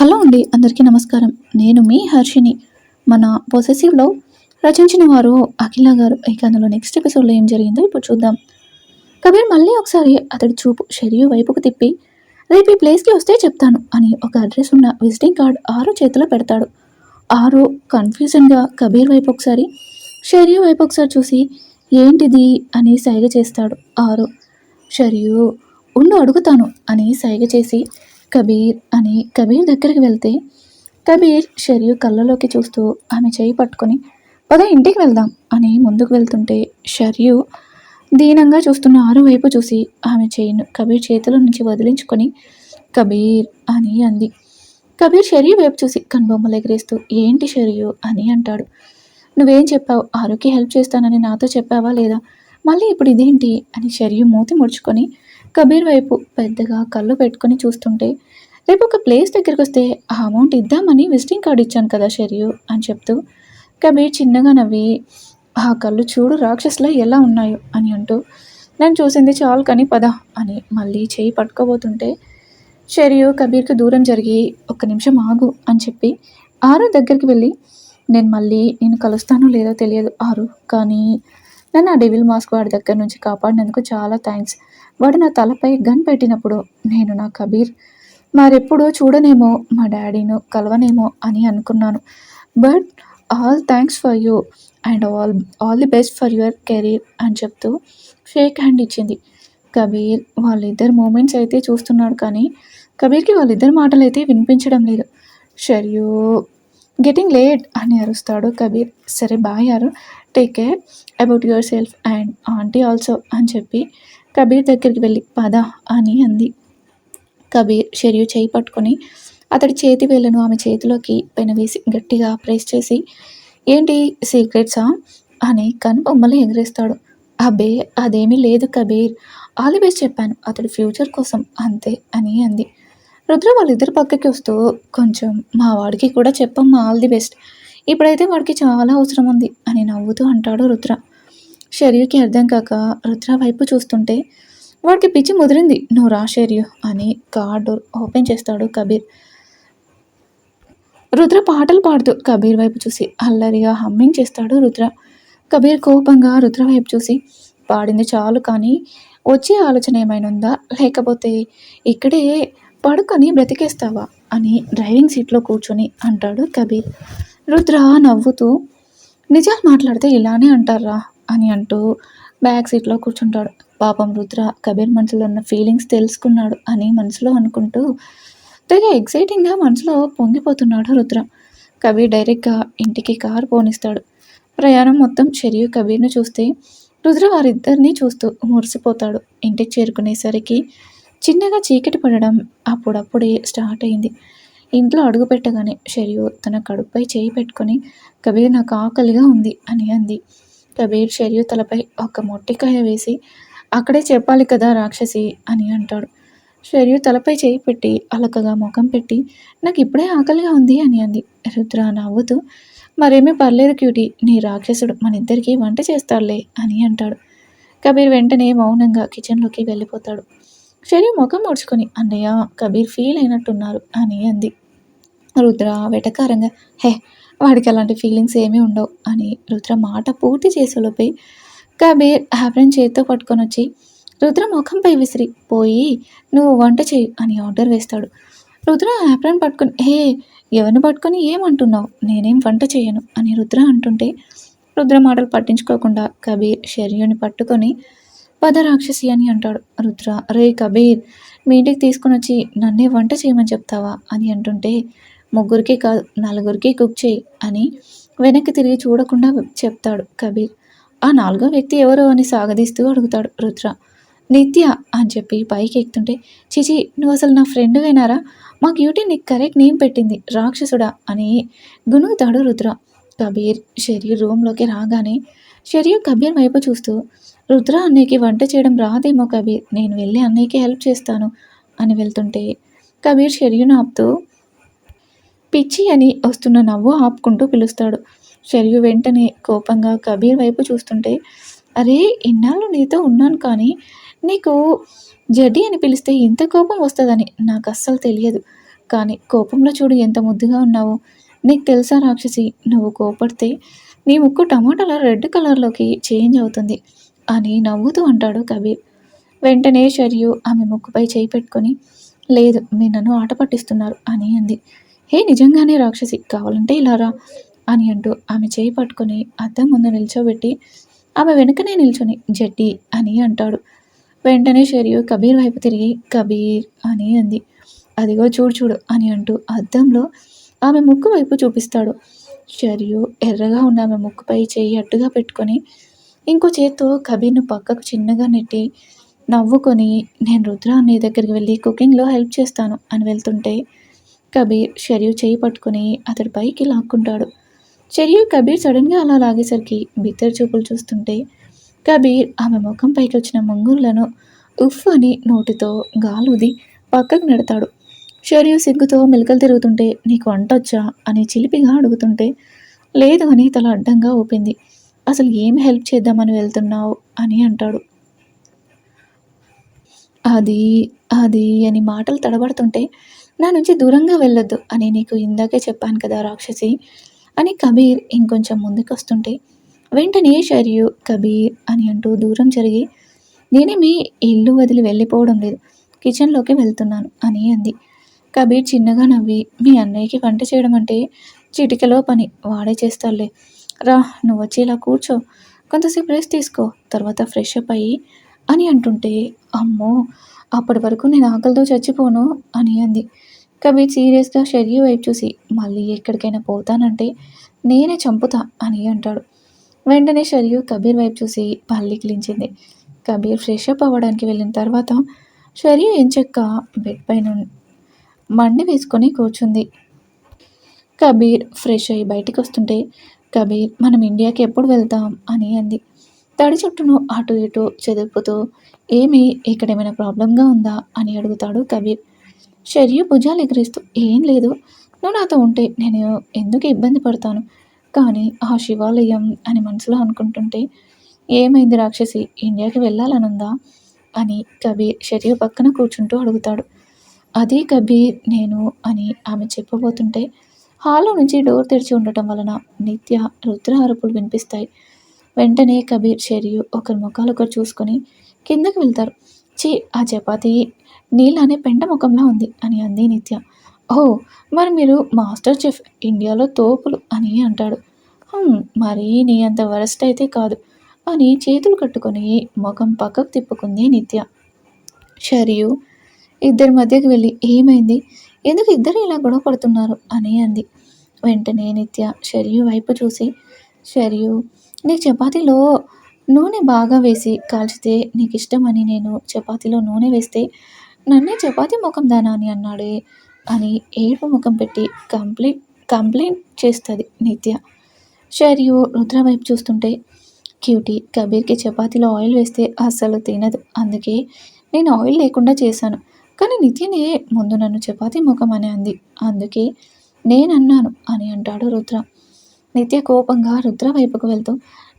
Hello అండి అందరికీ నమస్కారం. నేను మీ హర్షిని మన పొసెసివ్లో రచించిన వారు అఖిల గారు. ఇక అందులో నెక్స్ట్ ఎపిసోడ్లో ఏం జరిగిందో ఇప్పుడు చూద్దాం. కబీర్ మళ్ళీ ఒకసారి అతడి చూపు షెరియు వైపుకు తిప్పి రేపు ఈ ప్లేస్కి వస్తే చెప్తాను అని ఒక అడ్రస్ ఉన్న విజిటింగ్ కార్డ్ ఆరు చేతిలో పెడతాడు. ఆరు కన్ఫ్యూజన్గా కబీర్ వైపు ఒకసారి షెరియు వైపు ఒకసారి చూసి ఏంటిది? అని సైగ చేస్తాడు. ఆరు షరియు ఉండు అడుగుతాను అని సైగ చేసి కబీర్ అని కబీర్ దగ్గరికి వెళ్తే కబీర్ షరియు కళ్ళలోకి చూస్తూ ఆమె చేయి పట్టుకొని పద ఇంటికి వెళ్దాం అని ముందుకు వెళ్తుంటే షరియు దీనంగా చూస్తున్న ఆరు వైపు చూసి ఆమె చేయిను కబీర్ చేతుల నుంచి వదిలించుకొని కబీర్ అని అంది. కబీర్ షరియు వైపు చూసి కనుబొమ్మలు ఎగరేస్తూ ఏంటి షరియు అని అంటాడు. నువ్వేం చెప్పావు? ఆరుకి హెల్ప్ చేస్తానని నాతో చెప్పావా లేదా? మళ్ళీ ఇప్పుడు ఇదేంటి? అని షరియు మూతి ముడుచుకొని కబీర్ వైపు పెద్దగా కళ్ళు పెట్టుకొని చూస్తుంటే రేపు ఒక ప్లేస్ దగ్గరికి వస్తే ఆ అమౌంట్ ఇద్దామని విజిటింగ్ కార్డు ఇచ్చాను కదా షెరియు అని చెప్తూ కబీర్ చిన్నగా నవ్వి ఆ కళ్ళు చూడు రాక్షసులా ఎలా ఉన్నాయో అని అంటూ నేను చూసింది చాలు కానీ పద అని మళ్ళీ చేయి పట్టుకోబోతుంటే షెరియు కబీర్కి దూరం జరిగి ఒక్క నిమిషం ఆగు అని చెప్పి ఆరు దగ్గరికి వెళ్ళి నేను మళ్ళీ నేను కలుస్తానో లేదో తెలియదు ఆరు కానీ నన్ను ఆ డెవిల్ మాస్క్ వాడి దగ్గర నుంచి కాపాడినందుకు చాలా థ్యాంక్స్. వాడు నా తలపై గన్ పెట్టినప్పుడు నేను నా కబీర్ మరెప్పుడు చూడనేమో మా డాడీను కలవనేమో అని అనుకున్నాను. But all thanks for you and all all the best for your career అని చెప్తూ షేక్ హ్యాండ్ ఇచ్చింది. కబీర్ వాళ్ళిద్దరు మూమెంట్స్ అయితే చూస్తున్నాడు కానీ కబీర్కి వాళ్ళిద్దరి మాటలు అయితే వినిపించడం లేదు. షర్యూ గెటింగ్ లేట్ అని అరుస్తాడు కబీర్. సరే బాయ్ అరు take care about yourself and aunty also అని చెప్పి కబీర్ దగ్గరికి వెళ్ళి పద అని అంది. కబీర్ షెరియు చేయి పట్టుకొని అతడి చేతి వేళ్ళను ఆమె చేతిలోకి పెనవేసి గట్టిగా ప్రెస్ చేసి ఏంటి సీక్రెట్సా? అని కనుబొమ్మలు ఎగరేస్తాడు. అబ్బే అదేమీ లేదు కబీర్. ఆల్ ది బెస్ట్ చెప్పాను. అతడి ఫ్యూచర్ కోసం అంతే అని అంది. రుద్ర వాళ్ళిద్దరు పక్కకి వస్తూ కొంచెం మా వాడికి కూడా చెప్పమ్మా ఆల్ ది బెస్ట్. ఇప్పుడైతే వాడికి చాలా అవసరం ఉంది అని నవ్వుతూ అంటాడు రుద్ర. షర్యుకి అర్థం కాక రుద్ర వైపు చూస్తుంటే వాడికి పిచ్చి ముదిరింది నువ్వు రా షర్యు అని కార్ డోర్ ఓపెన్ చేస్తాడు కబీర్. రుద్ర పాటలు పాడుతూ కబీర్ వైపు చూసి అల్లరిగా హమ్మింగ్ చేస్తాడు రుద్ర. కబీర్ కోపంగా రుద్ర వైపు చూసి పాడింది చాలు కానీ వచ్చే ఆలోచన ఏమైనా ఉందా లేకపోతే ఇక్కడే పడుకొని బ్రతికేస్తావా? అని డ్రైవింగ్ సీట్లో కూర్చొని అంటాడు కబీర్. రుద్ర నవ్వుతూ నిజాలు మాట్లాడితే ఇలానే అంటారా? అని అంటూ బ్యాక్ సీట్లో కూర్చుంటాడు. పాపం రుద్ర కబీర్ మనసులో ఉన్న ఫీలింగ్స్ తెలుసుకున్నాడు అని మనసులో అనుకుంటూ తెగ ఎగ్జైటింగ్గా మనసులో పొంగిపోతున్నాడు రుద్ర. కబీర్ డైరెక్ట్గా ఇంటికి కారు పోనిస్తాడు. ప్రయాణం మొత్తం షరియు కబీర్ను చూస్తే రుద్ర వారిద్దరినీ చూస్తూ మురిసిపోతాడు. ఇంటికి చేరుకునేసరికి చిన్నగా చీకటి పడడం అప్పుడప్పుడే స్టార్ట్ అయింది. ఇంట్లో అడుగు పెట్టగానే షరియు తన కడుపుపై చేయి పెట్టుకొని కబీర్ నాకు ఆకలిగా ఉంది అని అంది. కబీర్ షరియు తలపై ఒక మొట్టికాయ వేసి అక్కడే చెప్పాలి కదా రాక్షసి అని అంటాడు. షరియు తలపై చేయి పెట్టి అలకగా ముఖం పెట్టి నాకు ఇప్పుడే ఆకలిగా ఉంది అని అంది. రుద్ర నవ్వుతూ మరేమీ పర్లేదు క్యూటీ నీ రాక్షసుడు మనిద్దరికీ వంట చేస్తాడులే అని అంటాడు. కబీర్ వెంటనే మౌనంగా కిచెన్లోకి వెళ్ళిపోతాడు. షరియు ముఖం ముడుచుకొని అన్నయ్య కబీర్ ఫీల్ అయినట్టున్నారు అని అంది. రుద్ర వెటకారంగా హే వాడికి అలాంటి ఫీలింగ్స్ ఏమీ ఉండవు అని రుద్ర మాట పూర్తి చేసేలోపై కబీర్ హ్యాప్రెన్ చేతితో పట్టుకొని వచ్చి రుద్ర ముఖంపై విసిరి పోయి నువ్వు వంట చేయి అని ఆర్డర్ వేస్తాడు. రుద్ర హ్యాప్రెన్ పట్టుకొని హే ఎవరిని పట్టుకొని ఏమంటున్నావు? నేనేం వంట చేయను అని రుద్ర అంటుంటే రుద్ర మాటలు పట్టించుకోకుండా కబీర్ షర్యుని పట్టుకొని పద రాక్షసి అని అంటాడు. రుద్ర రే కబీర్ మీ ఇంటికి తీసుకొని వచ్చి నన్నే వంట చేయమని చెప్తావా అని అంటుంటే ముగ్గురికి కాదు నలుగురికి కుక్ చేయి అని వెనక్కి తిరిగి చూడకుండా చెప్తాడు కబీర్. ఆ నాలుగో వ్యక్తి ఎవరు అని సాగదీస్తూ అడుగుతాడు రుద్ర. నిత్య అని చెప్పి పైకి ఎక్కుతుంటే చిచి నువ్వు అసలు నా ఫ్రెండ్ అయినారా మా క్యూటీ నీకు కరెక్ట్ నేమ్ పెట్టింది రాక్షసుడా అని గునుగుతాడు రుద్ర. కబీర్ షరీర్ రూమ్లోకి రాగానే షరీర్ కబీర్ వైపు చూస్తూ రుద్ర అన్నయ్యకి వంట చేయడం రాదేమో కబీర్. నేను వెళ్ళి అన్నయ్యకి హెల్ప్ చేస్తాను అని వెళ్తుంటే కబీర్ షరీర్ను ఆపుతూ పిచ్చి అని వస్తున్న నవ్వు ఆపుకుంటూ పిలుస్తాడు షరియు వెంటనే కోపంగా కబీర్ వైపు చూస్తుంటే అరే ఇన్నాళ్ళు నీతో ఉన్నాను కానీ నీకు జడ్డి అని పిలిస్తే ఇంత కోపం వస్తుందని నాకు అస్సలు తెలియదు. కానీ కోపంలో చూడు ఎంత ముద్దుగా ఉన్నావో. నీకు తెలుసా రాక్షసి నువ్వు కోపడితే నీ ముక్కు టమాటాల రెడ్ కలర్లోకి చేంజ్ అవుతుంది. అని నవ్వుతూ అంటాడు కబీర్. వెంటనే షర్యు ఆమె ముక్కుపై చేయి పెట్టుకొని లేదు మీరు నన్ను ఆట పట్టిస్తున్నారు అని అంది. హే నిజంగానే రాక్షసి కావాలంటే ఇలా రా అని అంటూ ఆమె చేయి పట్టుకొని అద్దం ముందు నిల్చోబెట్టి ఆమె వెనుకనే నిల్చొని జడ్డి అని అంటాడు. వెంటనే షరియు కబీర్ వైపు తిరిగి కబీర్ అని అంది. అదిగో చూడు చూడు అని అంటూ అద్దంలో ఆమె ముక్కు వైపు చూపిస్తాడు. షరియు ఎర్రగా ఉన్న ఆమె ముక్కుపై చేయి అట్టుగా పెట్టుకొని ఇంకో చేత్తో కబీర్ను పక్కకు చిన్నగా నెట్టి నవ్వుకొని నేను రుద్ర అనే దగ్గరికి వెళ్ళి కుకింగ్లో హెల్ప్ చేస్తాను అని వెళ్తుంటే కబీర్ షర్యూ చేయి పట్టుకొని అతడి పైకి లాక్కుంటాడు. షరియు కబీర్ సడన్గా అలా లాగేసరికి బిత్తర చూపులు చూస్తుంటే కబీర్ ఆమె ముఖం పైకి వచ్చిన ముంగుర్లను ఉఫ్ అని నోటితో గాలుది పక్కకు నెడతాడు. షరియు సిగ్గుతో మెలకలు తిరుగుతుంటే నీకు వంటొచ్చా అని చిలిపిగా అడుగుతుంటే లేదు అని తల అడ్డంగా ఊపింది. అసలు ఏం హెల్ప్ చేద్దామని వెళ్తున్నావు అని అంటాడు. అది అది అని మాటలు తడబడుతుంటే నా నుంచి దూరంగా వెళ్ళొద్దు అని నీకు ఇందాకే చెప్పాను కదా రాక్షసి అని కబీర్ ఇంకొంచెం ముందుకు వస్తుంటే వెంటనే షర్యు కబీర్ అని అంటూ దూరం జరిగి నేనే మీ ఇల్లు వదిలి వెళ్ళిపోవడం లేదు కిచెన్లోకి వెళ్తున్నాను అని అంది. కబీర్ చిన్నగా నవ్వి మీ అన్నయ్యకి వంట చేయడం అంటే చిటికలో పని వాడే చేస్తాడులే. రా నువ్వు వచ్చి ఇలా కూర్చో. కొంతసేపు రెస్ట్ తీసుకో తర్వాత ఫ్రెష్ అప్ అయ్యి అని అంటుంటే అమ్మో అప్పటి వరకు నేను ఆకలితో చచ్చిపోను అని అంది. కబీర్ సీరియస్గా షర్యు వైపు చూసి మళ్ళీ ఎక్కడికైనా పోతానంటే నేనే చంపుతా అని అంటాడు. వెంటనే షర్యు కబీర్ వైపు చూసి పల్లి కిలించింది కబీర్ ఫ్రెష్ అప్ అవ్వడానికి వెళ్ళిన తర్వాత షర్యు ఎంచక్క బెడ్ పైన మండి వేసుకొని కూర్చుంది. కబీర్ ఫ్రెష్ అయ్యి బయటకు వస్తుంటే కబీర్ మనం ఇండియాకి ఎప్పుడు వెళ్తాం? అని అంది. తడి చుట్టూను అటు ఇటు చెదుపుతూ ఏమి ఇక్కడ ఏమైనా ప్రాబ్లంగా ఉందా? అని అడుగుతాడు కబీర్ షర్యు భుజాలు ఎగిరిస్తూ ఏం లేదు. నువ్వు నాతో ఉంటే నేను ఎందుకు ఇబ్బంది పడతాను? కానీ ఆ శివాలయం అని మనసులో అనుకుంటుంటే ఏమైంది రాక్షసి? ఇండియాకి వెళ్ళాలనుందా? అని కబీర్ షర్యు పక్కన కూర్చుంటూ అడుగుతాడు. అదే కబీర్ నేను అని ఆమె చెప్పబోతుంటే హాల్లో నుంచి డోర్ తెరిచి ఉండటం వలన నిత్య రుద్ర అరుపులు వినిపిస్తాయి. వెంటనే కబీర్ షరియు ఒకరి ముఖాలు ఒకరు చూసుకొని కిందకి వెళ్తారు. చీ ఆ చపాతీ నీళ్ళనే పెంట ముఖంలా ఉంది అని అంది నిత్య. ఓ మరి మీరు మాస్టర్ చెఫ్ ఇండియాలో తోపులు అని అంటాడు. మరి నీ అంత వరస్ట్ అయితే కాదు అని చేతులు కట్టుకొని ముఖం పక్కకు తిప్పుకుంది నిత్య. షరియు ఇద్దరి మధ్యకి వెళ్ళి ఏమైంది? ఎందుకు ఇద్దరు ఇలా గొడవ పడుతున్నారు అని అంది. వెంటనే నిత్య షర్యు వైపు చూసి షర్యు నీ చపాతీలో నూనె బాగా వేసి కాల్చితే నీకు ఇష్టమని నేను చపాతీలో నూనె వేస్తే నన్నే చపాతీ ముఖం దానా అని అన్నాడే అని ఏడుపు ముఖం పెట్టి కంప్లీట్ కంప్లైంట్ చేస్తుంది నిత్య. షర్యు రుద్ర వైపు చూస్తుంటే క్యూటీ కబీర్కి చపాతీలో ఆయిల్ వేస్తే అస్సలు తినదు. అందుకే నేను ఆయిల్ లేకుండా చేశాను. కానీ నిత్యనే ముందు నన్ను చపాతీ ముఖం అని అంది. అందుకే నేనన్నాను అని అంటాడు రుద్ర. నిత్య కోపంగా రుద్ర వైపుకు వెళ్తూ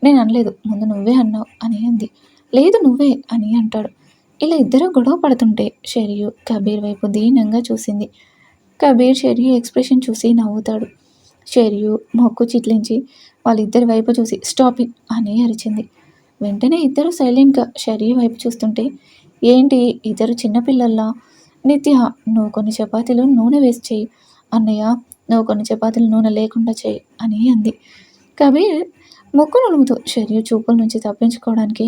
నేను అనలేదు ముందు నువ్వే అన్నావు అని అంది. లేదు నువ్వే అని అంటాడు. ఇలా ఇద్దరు గొడవ పడుతుంటే షెరియు కబీర్ వైపు దీనంగా చూసింది. కబీర్ షెరియు ఎక్స్ప్రెషన్ చూసి నవ్వుతాడు. షెరియు మొక్కు చిట్లించి వాళ్ళిద్దరి వైపు చూసి స్టాప్ ఇట్ అని అరిచింది. వెంటనే ఇద్దరు సైలెంట్గా షెరియు వైపు చూస్తుంటే ఏంటి ఇద్దరు చిన్నపిల్లల్లా? నిత్య నువ్వు కొన్ని చపాతీలు నూనె వేసి చేయి. అన్నయ్య నువ్వు కొన్ని చపాతీలు నూనె లేకుండా చేయి అని అంది. కబీర్ ముక్కు నులుముతూ షరియు చూపుల నుంచి తప్పించుకోవడానికి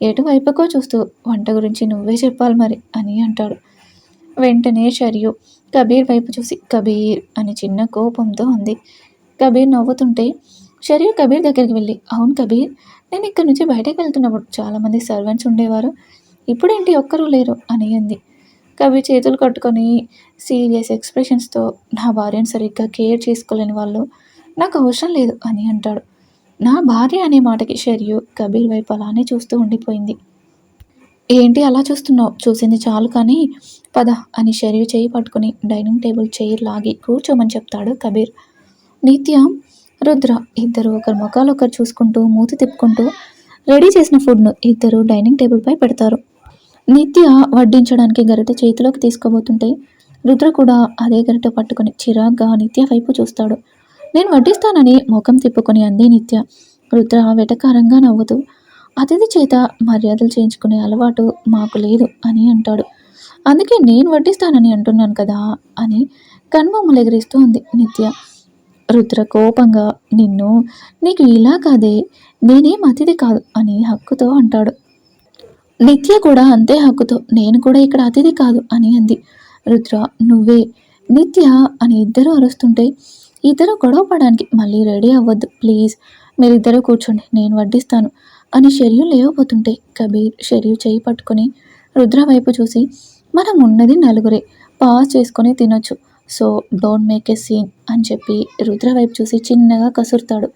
ఎటువైపుకో చూస్తూ వంట గురించి నువ్వే చెప్పాలి మరి అని అంటాడు. వెంటనే షరియు కబీర్ వైపు చూసి కబీర్ అని చిన్న కోపంతో ఉంది కబీర్ నవ్వుతుంటే షరియు కబీర్ దగ్గరికి వెళ్ళి అవును కబీర్ నేను ఇక్కడి నుంచి బయటకు వెళ్తున్నప్పుడు చాలామంది సర్వెంట్స్ ఉండేవారు. ఇప్పుడేంటి ఒక్కరూ లేరు అని అంది. కవి చేతులు కట్టుకొని సీరియస్ ఎక్స్ప్రెషన్స్తో నా భార్యను సరిగ్గా కేర్ చేసుకోలేని వాళ్ళు నాకు అవసరం లేదు అని అంటాడు. నా భార్య అనే మాటకి షర్యు కబీర్ వైపు అలానే చూస్తూ ఉండిపోయింది. ఏంటి అలా చూస్తున్నావు? చూసింది చాలు కానీ పద అని షర్యు చేయి పట్టుకుని డైనింగ్ టేబుల్ చైర్ లాగి కూర్చోమని చెప్తాడు కబీర్. నిత్య రుద్ర ఇద్దరు ఒకరి ముఖాలు ఒకరు చూసుకుంటూ మూతి తిప్పుకుంటూ రెడీ చేసిన ఫుడ్ను ఇద్దరు డైనింగ్ టేబుల్పై పెడతారు. నిత్య వడ్డించడానికి గరిట చేతిలోకి తీసుకోబోతుంటే రుద్ర కూడా అదే గరిట పట్టుకుని చిరాగ్గా నిత్య వైపు చూస్తాడు. నేను వడ్డిస్తానని ముఖం తిప్పుకొని అంది నిత్య. రుద్ర వెటకారంగా నవ్వుతూ అతిథి చేత మర్యాదలు చేయించుకునే అలవాటు మాకు లేదు అని అంటాడు. అందుకే నేను వడ్డిస్తానని అంటున్నాను కదా అని కన్బొమ్మలు ఎగిరిస్తూ ఉంది నిత్య. రుద్ర కోపంగా నిన్ను నీకు ఇలా కాదే నేనేం అతిథి కాదు అని హక్కుతో అంటాడు. నిత్య కూడా అంతే హక్కుతో నేను కూడా ఇక్కడ అతిథి కాదు అని అంది. రుద్ర నువ్వే? నిత్య అని ఇద్దరు అరుస్తుంటే ఇద్దరు గొడవ పడడానికి మళ్ళీ రెడీ అవ్వద్దు ప్లీజ్. మీరిద్దరూ కూర్చోండి నేను వడ్డిస్తాను అని షెరియు లేవబోతుంటే కబీర్ షెరియు చేయి పట్టుకొని రుద్ర వైపు చూసి మనం ఉన్నది నలుగురే పాస్ చేసుకొని తినొచ్చు so don't make a scene అని చెప్పి రుద్ర వైపు చూసి చిన్నగా కసురుతాడు.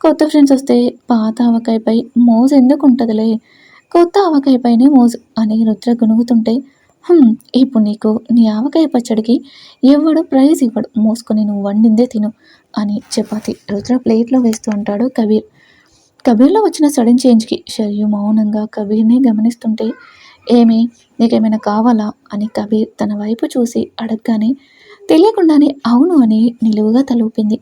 కొత్త ఫ్రెండ్స్ వస్తే పాత ఆవకాయపై మోజు ఎందుకు ఉంటుందిలే కొత్త ఆవకాయపైనే మోజు అని రుద్ర గునుగుతుంటే ఇప్పుడు నీకు నీ ఆవకాయ పచ్చడికి ఎవడు ప్రైజ్ ఇవ్వడు. మోసుకొని నువ్వు వండిందే తిను అని చపాతి రుద్ర ప్లేట్లో వేస్తూ ఉంటాడు కబీర్. కబీర్లో వచ్చిన సడన్ చేంజ్కి షర్యు మౌనంగా కబీర్ని గమనిస్తుంటే ఏమి నీకేమైనా కావాలా? అని కబీర్ తన వైపు చూసి అడగగానే తెలియకుండానే అవును అని నిలువుగా తలూపింది.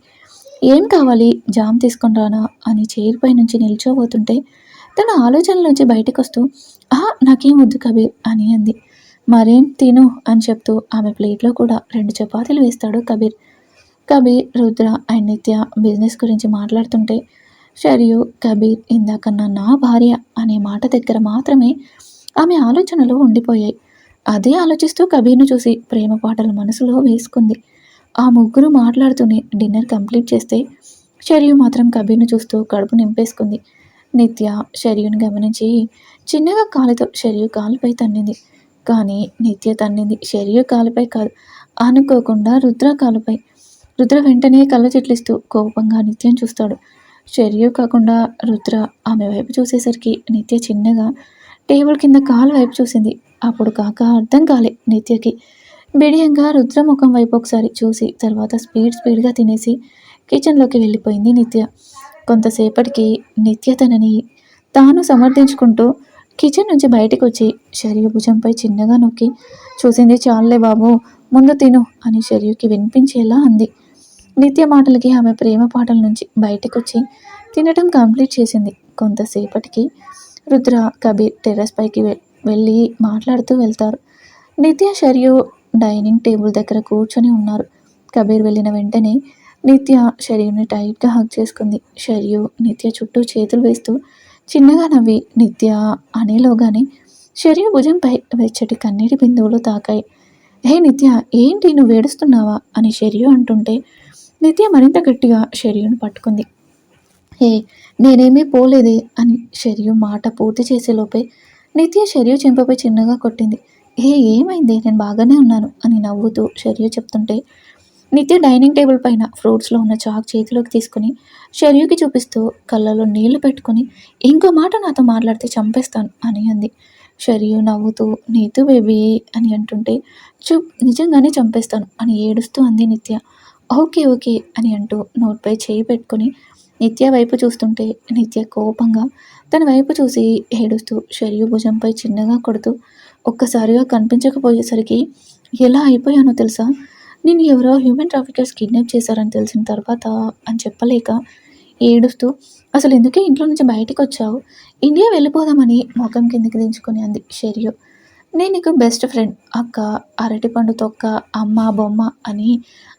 ఏం కావాలి? జామ్ తీసుకొని రానా? అని చైర్పై నుంచి నిల్చోబోతుంటే తన ఆలోచనలోంచి బయటకు వస్తూ ఆ నాకేం వద్దు కబీర్ అని అంది. మరేం తిను అని చెప్తూ ఆమె ప్లేట్లో కూడా రెండు చపాతీలు వేస్తాడు కబీర్. కబీర్ రుద్ర అండ్ నిత్య బిజినెస్ గురించి మాట్లాడుతుంటే షరియు కబీర్ ఇందాకన్నా నా భార్య అనే మాట దగ్గర మాత్రమే ఆమె ఆలోచనలు ఉండిపోయాయి. అదే ఆలోచిస్తూ కబీర్ను చూసి ప్రేమ పాటలు మనసులో వేసుకుంది. ఆ ముగ్గురు మాట్లాడుతూనే డిన్నర్ కంప్లీట్ చేస్తే షరియు మాత్రం కబీర్ను చూస్తూ కడుపు నింపేసుకుంది. నిత్య షరియుని గమనించి చిన్నగా కాలుతో షరియు కాలుపై తన్నింది. కానీ నిత్య తన్నింది షరియు కాలుపై కాదు అనుకోకుండా రుద్ర కాలుపై. రుద్ర వెంటనే కళ్ళ చెట్లిస్తూ కోపంగా నిత్యం చూస్తాడు. షరియు కాకుండా రుద్ర ఆమె వైపు చూసేసరికి నిత్య చిన్నగా టేబుల్ కింద కాలు వైపు చూసింది. అప్పుడు కాక అర్థం కాలే నిత్యకి. బిడియంగా రుద్ర ముఖం వైపు ఒకసారి చూసి తర్వాత స్పీడ్ స్పీడ్గా తినేసి కిచెన్లోకి వెళ్ళిపోయింది నిత్య. కొంతసేపటికి నిత్య తనని తాను సమర్థించుకుంటూ కిచెన్ నుంచి బయటకు వచ్చి షరియు భుజంపై చిన్నగా నొక్కి చూసింది చాలులే బాబు ముందు తిను అని షరియుకి వినిపించేలా అంది. నిత్య మాటలకి ఆమె ప్రేమ పాటల నుంచి బయటకు వచ్చి తినటం కంప్లీట్ చేసింది. కొంతసేపటికి రుద్ర కబీర్ టెర్రస్ పైకి వె- వెళ్ళి మాట్లాడుతూ వెళ్తారు. నిత్య షరియు డైనింగ్ టేబుల్ దగ్గర కూర్చొని ఉన్నారు. కబీర్ వెళ్ళిన వెంటనే నిత్య షరియుని టైట్గా హగ్ చేసుకుంది. శర్యు నిత్య చుట్టూ చేతులు వేస్తూ చిన్నగా నవ్వి నిత్య అనేలోగానే షరియు భుజంపై వెచ్చటి కన్నీటి బిందువులు తాకాయి. హే నిత్య ఏంటి నువ్వు ఏడుస్తున్నావా? అని షర్యూ అంటుంటే నిత్య మరింత గట్టిగా షరియుని పట్టుకుంది. హే నేనేమీ పోలేదే అని షరియు మాట పూర్తి చేసేలోపే నిత్య షరియు చెంపపై చిన్నగా కొట్టింది. హే ఏమైంది? నేను బాగానే ఉన్నాను అని నవ్వుతూ షరియు చెప్తుంటే నిత్య డైనింగ్ టేబుల్ పైన ఫ్రూట్స్లో ఉన్న చాక్ చేతిలోకి తీసుకుని షర్యుకి చూపిస్తూ కళ్ళలో నీళ్ళు పెట్టుకుని ఇంకో మాట నాతో మాట్లాడితే చంపేస్తాను అని అంది. షరియు నవ్వుతూ నీతు బేబీ అని అంటుంటే చూప్ నిజంగానే చంపేస్తాను అని ఏడుస్తూ అంది నిత్య. ఓకే ఓకే అని అంటూ నోట్పై చేయి పెట్టుకొని నిత్య వైపు చూస్తుంటే నిత్య కోపంగా తన వైపు చూసి ఏడుస్తూ షరియు భుజంపై చిన్నగా కొడుతూ ఒక్కసారిగా కనిపించకపోయేసరికి ఎలా అయిపోయానో తెలుసా? నేను ఎవరో హ్యూమన్ ట్రాఫికర్స్ కిడ్నాప్ చేశారని తెలిసిన తర్వాత అని చెప్పలేక ఏడుస్తూ అసలు ఎందుకే ఇంట్లో నుంచి బయటకు వచ్చావు? ఇండియా వెళ్ళిపోదామని ముఖం కిందకి దించుకొని అంది షెరియో. నేను నీకు బెస్ట్ ఫ్రెండ్ అక్క అరటిపండు తొక్క అమ్మ బొమ్మ అని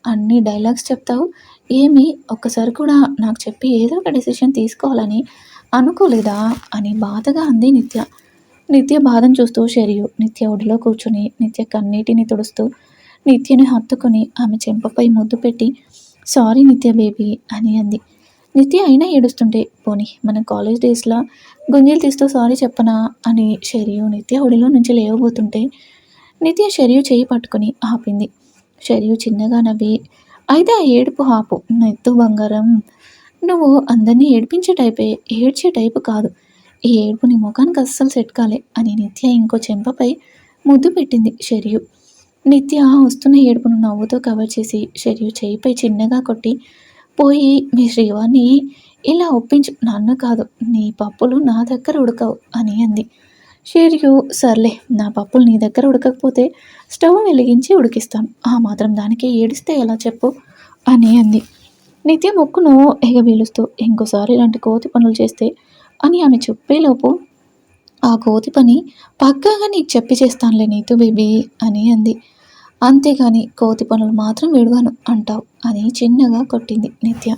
అన్ని డైలాగ్స్ చెప్తావు. ఏమి ఒక్కసారి కూడా నాకు చెప్పి ఏదో ఒక డెసిషన్ తీసుకోవాలని అనుకోలేదా? అని బాధగా అంది నిత్య. నిత్య బాధను చూస్తూ షెరియు నిత్య ఒడిలో కూర్చుని నిత్య కన్నీటిని తుడుస్తూ నిత్యని హత్తుకొని ఆమె చెంపపై ముద్దు పెట్టి సారీ నిత్య బేబీ అని అంది. నిత్య అయినా ఏడుస్తుంటే పోనీ మన కాలేజ్ డేస్లో గుంజీలు తీస్తూ సారీ చెప్పనా అని షరియు నిత్య ఒడిలో నుంచి లేవబోతుంటే నిత్య షరియు చేయి పట్టుకుని ఆపింది. షరియు చిన్నగా నవ్వి అయితే ఆ ఏడుపు ఆపు నెత్తు బంగారం. నువ్వు అందరినీ ఏడిపించే టైపే ఏడ్చే టైపు కాదు. ఈ ఏడుపు నీ ముఖానికి అస్సలు సెట్ కాలే అని నిత్య ఇంకో చెంపపై ముద్దు పెట్టింది షరియు. నిత్య వస్తున్న ఏడుపును నవ్వుతో కవర్ చేసి షెరియు చేయిపై చిన్నగా కొట్టి పోయి మీ శ్రీవాణ్ణి ఇలా ఒప్పించు నన్ను కాదు నీ పప్పులు నా దగ్గర ఉడకవు అని అంది. షేరియు సర్లే నా పప్పులు నీ దగ్గర ఉడకకపోతే స్టవ్ వెలిగించి ఉడికిస్తాను. ఆ మాత్రం దానికి ఏడిస్తే ఎలా చెప్పు అని అంది. నిత్య మొక్కును ఎగబీలుస్తూ ఇంకోసారి ఇలాంటి కోతి పనులు చేస్తే అని ఆమె చెప్పేలోపు ఆ కోతి పని పక్కాగా నీకు చెప్పి చేస్తానులే నీతు బేబీ అని అంది. అంతేగాని కోతి పనులు మాత్రం విడవను అంటావు అని చిన్నగా కొట్టింది నిత్య.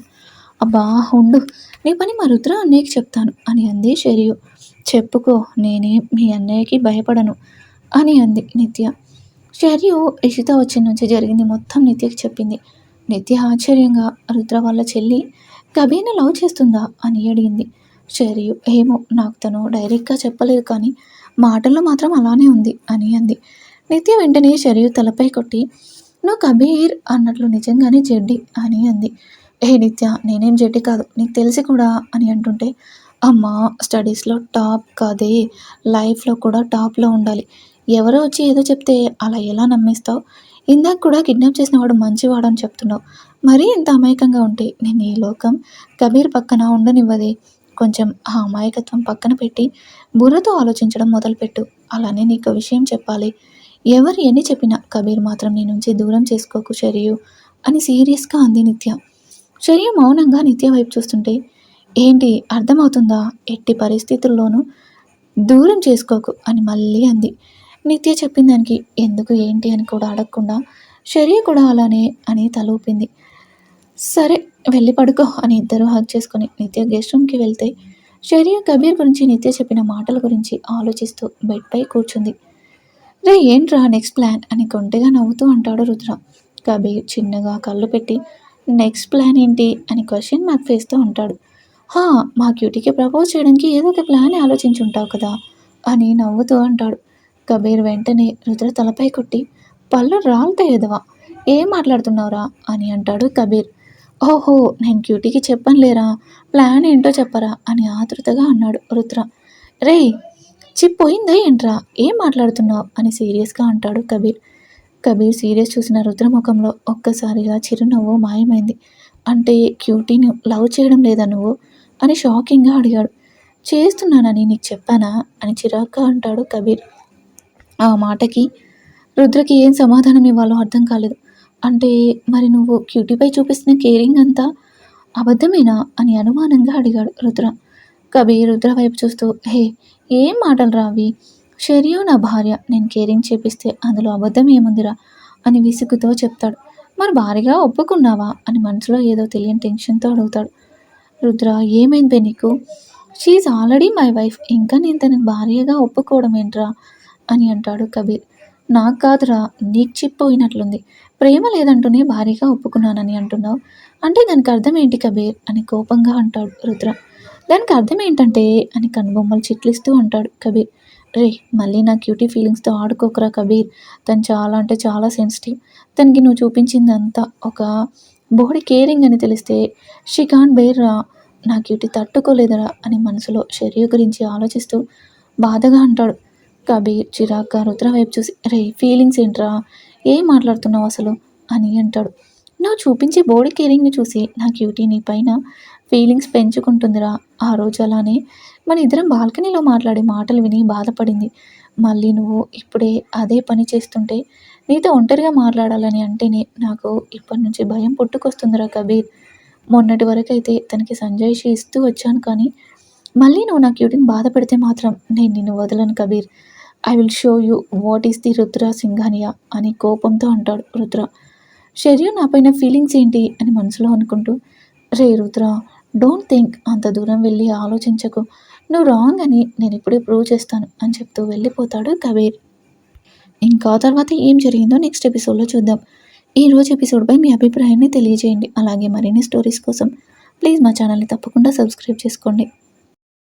అబ్బా ఉండు. నీ పని మా రుద్ర అన్నయ్యకి చెప్తాను అని అంది షెరియు చెప్పుకో నేనే మీ అన్నయ్యకి భయపడను అని అంది నిత్య. షెరియు ఇషిత వచ్చిన నుంచి జరిగింది మొత్తం నిత్యకి చెప్పింది. నిత్య ఆశ్చర్యంగా రుద్ర వాళ్ళ చెల్లి కబీర్ని లవ్ చేస్తుందా? అని అడిగింది. షెరియు ఏమో నాకు తను డైరెక్ట్గా చెప్పలేదు కానీ మాటల్లో మాత్రం అలానే ఉంది అని అంది. నిత్య వెంటనే షెరియు తలపై కొట్టి నువ్వు కబీర్ అన్నట్లు నిజంగానే జడ్డి అని అంది. ఏ నిత్య నేనేం జడ్డి కాదు నీకు తెలిసి కూడా అని అంటుంటే అమ్మా స్టడీస్లో టాప్ కాదే లైఫ్లో కూడా టాప్లో ఉండాలి. ఎవరో వచ్చి ఏదో చెప్తే అలా ఎలా నమ్మేస్తావు? ఇందాక కూడా కిడ్నాప్ చేసిన వాడు మంచివాడు అని చెప్తున్నావు. మరీ ఇంత అమాయకంగా ఉంటే నేను ఈ లోకం కబీర్ పక్కన ఉండనివ్వదే. కొంచెం ఆ అమాయకత్వం పక్కన పెట్టి బుర్రతో ఆలోచించడం మొదలుపెట్టు. అలానే నీకు విషయం చెప్పాలి. ఎవరు ఎన్ని చెప్పినా కబీర్ మాత్రం నీ నుంచి దూరం చేసుకోకు షరియు అని సీరియస్గా అంది నిత్య. షరియు మౌనంగా నిత్య వైపు చూస్తుంటే ఏంటి అర్థమవుతుందా? ఎట్టి పరిస్థితుల్లోనూ దూరం చేసుకోకు అని మళ్ళీ అంది. నిత్య చెప్పిన దానికి ఎందుకు ఏంటి అని కూడా అడగకుండా షరియు కూడా అలానే అని తలూపింది సరే వెళ్ళి పడుకో అని ఇద్దరు హగ్ చేసుకుని నిత్య గెస్ట్ రూమ్కి వెళ్తే షరియు కబీర్ గురించి నిత్య చెప్పిన మాటల గురించి ఆలోచిస్తూ బెడ్పై కూర్చుంది. రే ఏంట్రా నెక్స్ట్ ప్లాన్ అని కొంటగా నవ్వుతూ అంటాడు రుద్ర. కబీర్ చిన్నగా కళ్ళు పెట్టి నెక్స్ట్ ప్లాన్ ఏంటి? అని క్వశ్చన్ మార్క్ ఫేస్తో ఉంటాడు హా మా క్యూటీకి ప్రపోజ్ చేయడానికి ఏదో ఒక ప్లాన్ ఆలోచించి ఉంటావు కదా అని నవ్వుతూ అంటాడు. కబీర్ వెంటనే రుద్ర తలపై కొట్టి పళ్ళు రాలుతా ఎదవా ఏం మాట్లాడుతున్నావురా? అని అంటాడు కబీర్ ఓహో నేను క్యూటీకి చెప్పనులేరా? ప్లాన్ ఏంటో చెప్పరా? అని ఆతృతగా అన్నాడు రుద్ర. రేయ్ చిప్పోయిందా ఏంట్రా? ఏం మాట్లాడుతున్నావు? అని సీరియస్గా అంటాడు కబీర్. కబీర్ సీరియస్ చూసిన రుద్ర ముఖంలో ఒక్కసారిగా చిరునవ్వు మాయమైంది. అంటే క్యూటీని లవ్ చేయడం లేదా నువ్వు? అని షాకింగ్గా అడిగాడు. చేస్తున్నానని నీకు చెప్పానా? అని చిరాగ్గా అంటాడు కబీర్. ఆ మాటకి రుద్రకి ఏం సమాధానం ఇవ్వాలో అర్థం కాలేదు. అంటే మరి నువ్వు క్యూటీపై చూపిస్తున్న కేరింగ్ అంతా అబద్ధమేనా? అని అనుమానంగా అడిగాడు రుద్ర. కబీర్ రుద్ర వైపు చూస్తూ హే ఏం మాటలు రావి? షరియు నా భార్య నేను కేరింగ్ చేపిస్తే అందులో అబద్ధం ఏముందిరా? అని విసుగుతో చెప్తాడు. మరి భారీగా ఒప్పుకున్నావా? అని మనసులో ఏదో తెలియని టెన్షన్తో అడుగుతాడు. రుద్ర ఏమైంది నీకు? షీఈ్ ఆల్రెడీ మై వైఫ్ ఇంకా నేను తనని భార్యగా ఒప్పుకోవడం ఏంట్రా? అని అంటాడు కబీర్. నాకు కాదురా నీకు చెప్పిపోయినట్లుంది. ప్రేమ లేదంటూనే భారీగా ఒప్పుకున్నానని అంటున్నావు. అంటే దానికి అర్థం ఏంటి కబీర్? అని కోపంగా అంటాడు రుద్ర. దానికి అర్థం ఏంటంటే అని కనుబొమ్మలు చిట్లిస్తూ అంటాడు కబీర్. రే మళ్ళీ నా క్యూటీ ఫీలింగ్స్తో ఆడుకోకరా కబీర్. తను చాలా అంటే చాలా సెన్సిటివ్ తనకి నువ్వు చూపించిందంతా ఒక బోడి కేరింగ్ అని తెలిస్తే షీ కాన్ బేర్ రా నా క్యూటీ తట్టుకోలేదురా అని మనసులో షరియు గురించి ఆలోచిస్తూ బాధగా అంటాడు. కబీర్ చిరాగ్గా రుద్ర వైపు చూసి రే ఫీలింగ్స్ ఏంట్రా? ఏం మాట్లాడుతున్నావు అసలు? అని అంటాడు. నువ్వు చూపించే బోడీ కేరింగ్ని చూసి నా క్యూటీ నీ పైన ఫీలింగ్స్ పెంచుకుంటుందిరా. ఆ రోజు అలానే మన ఇద్దరం బాల్కనీలో మాట్లాడే మాటలు విని బాధపడింది. మళ్ళీ నువ్వు ఇప్పుడే అదే పని చేస్తుంటే నీతో ఒంటరిగా మాట్లాడాలని అంటేనే నాకు ఇప్పటి నుంచి భయం పుట్టుకొస్తుందిరా కబీర్. మొన్నటి వరకు అయితే తనకి సంజయ్షి ఇస్తూ వచ్చాను కానీ మళ్ళీ నువ్వు నా క్యూటీని బాధ పెడితే మాత్రం నేను నిన్ను వదలను Kabir. I will show you what is the Rudra Singhania అని కోపంతో అంటాడు రుద్ర. షెరియు నాపైన ఫీలింగ్స్ ఏంటి అని మనసులో అనుకుంటూ రే రుద్ర డోంట్ థింక్ అంత దూరం వెళ్ళి ఆలోచించకు. నువ్వు రాంగ్ అని నేను ఇప్పుడే ప్రూవ్ చేస్తాను అని చెప్తూ వెళ్ళిపోతాడు కబీర్. ఇంకా తర్వాత ఏం జరిగిందో నెక్స్ట్ ఎపిసోడ్లో చూద్దాం. ఈ రోజు ఎపిసోడ్పై మీ అభిప్రాయాన్ని తెలియజేయండి. అలాగే మరిన్ని స్టోరీస్ కోసం ప్లీజ్ మా ఛానల్ని తప్పకుండా సబ్స్క్రైబ్ చేసుకోండి.